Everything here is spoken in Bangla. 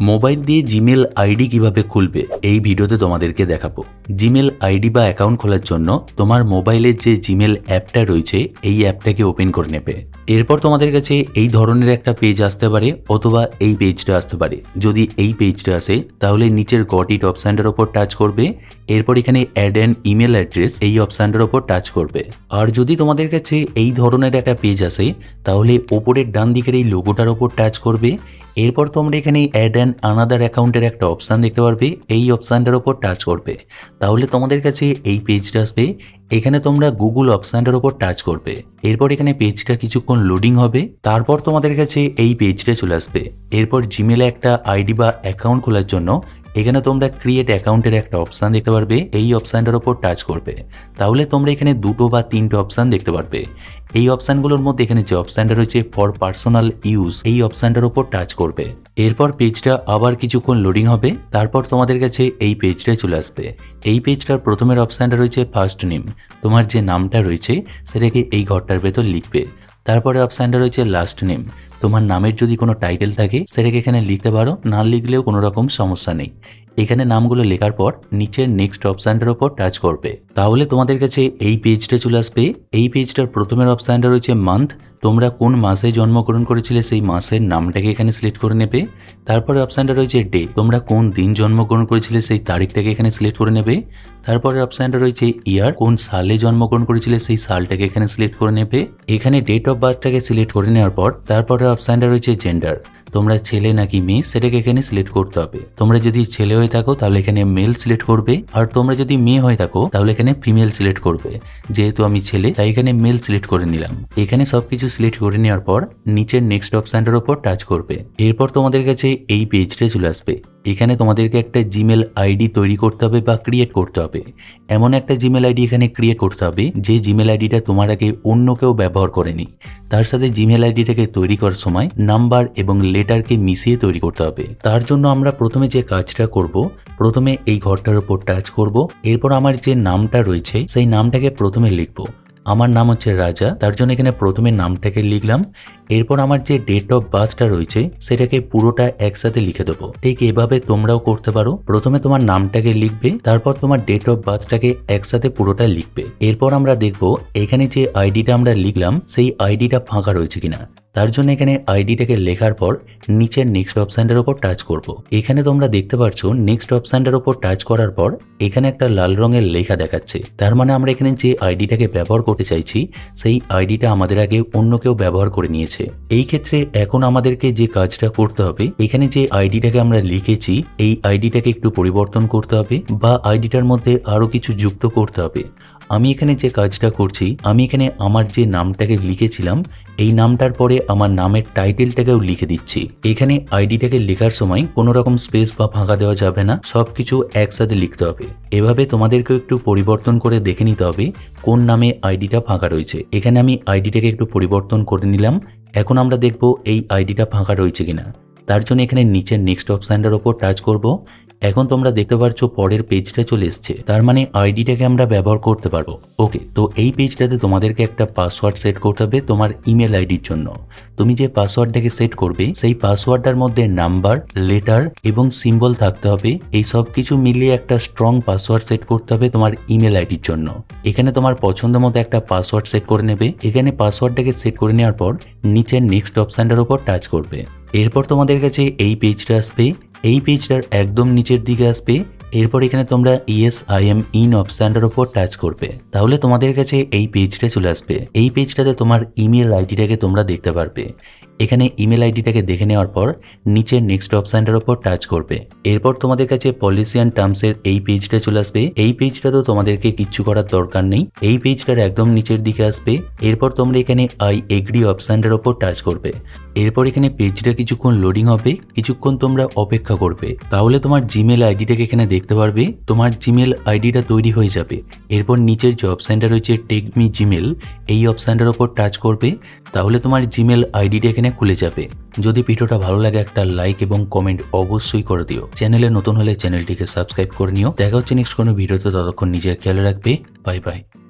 মোবাইল দিয়ে জিমেল আইডি কীভাবে খুলবে, এই ভিডিওতে তোমাদেরকে দেখাবো। জিমেল আইডি বা অ্যাকাউন্ট খোলার জন্য তোমার মোবাইলের যে জিমেল অ্যাপটা রয়েছে, এই অ্যাপটাকে ওপেন করে নেবে। এরপর তোমাদের কাছে এই ধরনের একটা পেজ আসতে পারে, অথবা এই পেজটা আসতে পারে। যদি এই পেজটা আসে, তাহলে নিচের গট ইট অপশানটার ওপর টাচ করবে, এরপর এখানে অ্যাড অ্যান্ড ইমেল অ্যাড্রেস এই অপশানটার ওপর টাচ করবে। আর যদি তোমাদের কাছে এই ধরনের একটা পেজ আসে, তাহলে ওপরের ডান দিকের এই লোগোটার ওপর টাচ করবে এরপর তোমরা এখানে অ্যাড অ্যান্ড আনাদার অ্যাকাউন্টের একটা অপশান দেখতে পারবে। এই অপশানটার ওপর টাচ করবে। তাহলে তোমাদের কাছে এই পেজটা আসবে। এখানে তোমরা গুগল অপশানটার ওপর টাচ করবে। এরপর এখানে পেজটা কিছুক্ষণ লোডিং হবে। তারপর তোমাদের কাছে এই পেজটা চলে আসবে। এরপর জিমেলে একটা আইডি বা অ্যাকাউন্ট খোলার জন্য এখানে তোমরা ক্রিয়েট অ্যাকাউন্টের একটা অপশান দেখতে পারবে, এই অপশানটার ওপর টাচ করবে। তাহলে তোমরা এখানে দুটো বা তিনটে অপশান দেখতে পারবে। এই অপশানগুলোর মধ্যে এখানে যে অপশানটা রয়েছে ফর পার্সোনাল ইউজ এই অপশানটার ওপর টাচ করবে। এরপর পেজটা আবার কিছুক্ষণ লোডিং হবে, তারপর তোমাদের কাছে এই পেজটাই চলে আসবে। এই পেজটার প্রথমের অপশানটা রয়েছে ফার্স্ট নেম তোমার যে নামটা রয়েছে, সেটাকে এই ঘরটার ভেতর লিখবে। তারপরে অপশানটা রয়েছে লাস্ট নেম তোমার নামের যদি কোনো টাইটেল থাকে, সেটাকে এখানে লিখতে পারো, না লিখলেও কোনো রকম সমস্যা নেই। এখানে নামগুলো লেখার পর নিচের নেক্সট অপশানটার ওপর টাচ করবে। তাহলে তোমাদের কাছে এই পেজটা চলে আসবে। এই পেজটার প্রথমের অপশানটা রয়েছে মান্থ তোমরা কোন মাসে জন্মগ্রহণ করেছিলে সেই মাসের নামটাকে এখানে সিলেক্ট করে নেবে। তারপরে অপশানটা রয়েছে ডে তোমরা কোন দিন জন্মগ্রহণ করেছিলে সেই তারিখটাকে এখানে সিলেক্ট করে নেবে। তারপরে অপশানটা রয়েছে ইয়ার কোন সালে জন্মগ্রহণ করেছিলে সেই সালটাকে এখানে সিলেক্ট করে নেবে। এখানে ডেট অফ বার্থটাকে সিলেক্ট করে নেওয়ার পর তারপরে অপশানটা রয়েছে জেন্ডার তোমরা ছেলে নাকি মেয়ে, সেটাকে এখানে সিলেক্ট করতে হবে। তোমরা যদি ছেলে হয়ে থাকো, তাহলে এখানে মেল সিলেক্ট করবে। আর তোমরা যদি মেয়ে হয়ে থাকো, তাহলে এখানে ফিমেল সিলেক্ট করবে। যেহেতু আমি ছেলে, তাই এখানে মেল সিলেক্ট করে নিলাম। এখানে সবকিছু সিলেক্ট করে নেওয়ার পর, নিচের নেক্সট অপশানটার উপর টাচ করবে। এরপর তোমাদের কাছে এই পেজটা চলে আসবে। এখানে তোমাদেরকে একটা জিমেল আইডি তৈরি করতে হবে বা ক্রিয়েট করতে হবে। এমন একটা জিমেল আইডি এখানে ক্রিয়েট করতে হবে, যে জিমেল আইডিটা তোমার আগে অন্য কেউ ব্যবহার করেনি। তার সাথে জিমেল আইডিটাকে তৈরি করার সময় নাম্বার এবং লেটারকে মিশিয়ে তৈরি করতে হবে। তার জন্য আমরা প্রথমে যে কাজটা করব, প্রথমে এই ঘরটার উপর টাচ করব, এরপর আমার যে নামটা রয়েছে, সেই নামটাকে প্রথমে লিখব। আমার নাম হচ্ছে রাজা, তার জন্য এখানে প্রথমে নামটাকে লিখলাম। এরপর আমার যে ডেট অফ বার্থটা রয়েছে, সেটাকে পুরোটা একসাথে লিখে দেবো। ঠিক এভাবে তোমরাও করতে পারো। প্রথমে তোমার নামটাকে লিখবে, তারপর তোমার ডেট অফ বার্থটাকে একসাথে পুরোটা লিখবে। এরপর আমরা দেখব, এখানে যে আইডিটা আমরা লিখলাম, সেই আইডিটা ফাঁকা রয়েছে কিনা। তার জন্য এখানে আইডিটাকে লেখার পর নিচের নেক্সট অপশানটার ওপর টাচ করব। এখানে তোমরা দেখতে পাচ্ছ নেক্সট অপশানটার ওপর টাচ করার পর এখানে একটা লাল রঙের লেখা দেখাচ্ছে। তার মানে আমরা এখানে যে আইডিটাকে ব্যবহার করতে চাইছি, সেই আইডিটা আমাদের আগে অন্য কেউ ব্যবহার করে নিয়েছে। এই ক্ষেত্রে এখন আমাদেরকে যে কাজটা করতে হবে, এখানে যে আইডিটাকে আমরা লিখেছি, এই আইডিটাকে একটু পরিবর্তন করতে হবে বা আইডিটার মধ্যে আরও কিছু যুক্ত করতে হবে। আমি এখানে যে কাজটা করছি, আমি এখানে আমার যে নামটাকে লিখেছিলাম, এই নামটার পরে আমার নামের টাইটেলটাকেও লিখে দিচ্ছি। এখানে আইডিটাকে লেখার সময় কোনো রকম স্পেস বা ফাঁকা দেওয়া যাবে না সব কিছু একসাথে লিখতে হবে। এভাবে তোমাদেরকেও একটু পরিবর্তন করে দেখে নিতে হবে কোন নামে আইডিটা ফাঁকা রয়েছে। এখানে আমি আইডিটাকে একটু পরিবর্তন করে নিলাম এখন আমরা দেখব এই আইডিটা ফাঁকা রয়েছে কিনা। তার জন্য এখানে নিচের নেক্সট অপশানটার ওপর টাচ করব। এখন তোমরা দেখতে পাচ্ছ পরের পেজটা চলে এসছে। তার মানে আইডিটাকে আমরা ব্যবহার করতে পারব। ওকে তো এই পেজটাতে তোমাদেরকে একটা পাসওয়ার্ড সেট করতে হবে তোমার ইমেল আইডির জন্য। তুমি যে পাসওয়ার্ডটাকে সেট করবে, সেই পাসওয়ার্ডটার মধ্যে নাম্বার লেটার এবং সিম্বল থাকতে হবে। এই সব কিছু মিলিয়ে একটা স্ট্রং পাসওয়ার্ড সেট করতে হবে তোমার ইমেল আইডির জন্য। এখানে তোমার পছন্দ মতো একটা পাসওয়ার্ড সেট করে নেবে। এখানে পাসওয়ার্ডটাকে সেট করে নেওয়ার পর নিচের নেক্সট অপশানটার উপর টাচ করবে। এরপর তোমাদের কাছে এই পেজটা আসবে। এই পেজটার একদম নিচের দিকে আসবে। এরপর এখানে তোমরা E S I M in অপশানটার উপর টাচ করবে। তাহলে তোমাদের কাছে এই পেজটা চলে আসবে। এই পেজটাতে তোমার ইমেল আইডিটাকে তোমরা দেখতে পারবে। এখানে ইমেল আইডিটাকে দেখে নেওয়ার পর নিচের নেক্সট অপশানটার উপর টাচ করবে। এরপর তোমাদের কাছে পলিসি অ্যান্ড টার্মসের এই পেজটা চলে আসবে। এই পেজটা তো তোমাদেরকে কিচ্ছু করার দরকার নেই। এই পেজটার একদম নিচের দিকে আসবে। এরপর তোমরা এখানে আই এগ্রি অপশানটার উপর টাচ করবে। এরপর এখানে পেজটা কিছুক্ষণ লোডিং হবে। কিছুক্ষণ তোমরা অপেক্ষা করবে। তাহলে তোমার জিমেল আইডিটাকে এখানে দেখতে পারবে। তোমার জিমেল আইডিটা তৈরি হয়ে যাবে। এরপর নিচের যে অপশানটা রয়েছে টেক মি জিমেল এই অপশানটার উপর টাচ করবে। তাহলে তোমার জিমেল আইডিটা এখানে খুলে যাবে। যদি ভিডিওটা ভালো লাগে একটা লাইক এবং কমেন্ট অবশ্যই করে দিও। চ্যানেলে নতুন হলে চ্যানেলটিকে সাবস্ক্রাইব করে নিও। দেখা হচ্ছে নেক্সট কোনো ভিডিওতে, ততক্ষণ নিজের খেয়াল রাখবে। Bye bye